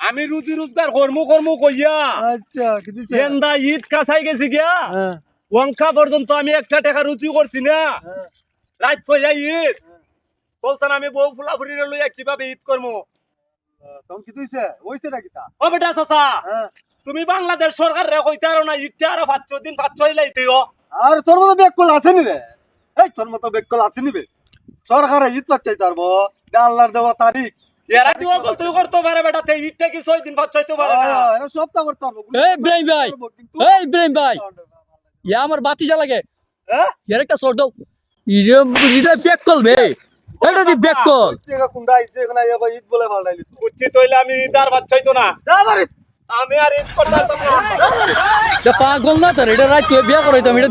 আমি রুজি রোজগার কর্মু কর্মু কইয়া আচ্ছা এন্দা ঈদ কাছাই গেছি গিয়া অঙ্কা পর্যন্ত আমি একটা টাকা রুজি করছি না রাত কইয়া ঈদ বলছেন আমি বউ ফুলাফুরি লইয়া কীভাবে ঈদ করমু তখন কি দিছে হইছে নাকি তা? ও বেটা চাচা হ্যাঁ। তুমি বাংলাদেশ সরকার রে কইতে আরও না ঈদটা আরও পাঁচ দিন পাঁচ ছয় লাইতেও আর তোর মতো বেগ কল আছে নি রে? এই তোর মতো বেগ কল আছে নি বে? সরকারে ঈদ পাচ্ছাই তারবো আল্লাহর দেওয়া তারিখ। এরা দিও করতে করতে পারে বেটা তে ঈদটা কি ছয় দিন পাঁচ ছয়তে পারে না। আহ, এটা সপ্তাহ করতে পারব এই ভাই এই ভাই ইয়া আমার বাতি জ্বালাগে। হ্যাঁ? ইয়ার একটা সর দাও। ইরে ইরে ব্যাক কল বে। এটা দি ব্যাক কল আইছে এখানে ঈদ বলে তইলে আমি ঈদ আর পাঁচ ছয়তো না। যা বাড়ি। আমি আর ঈদ করতাম না। পাগল না তোর এটা রাত বিয়া করাইতাম এটা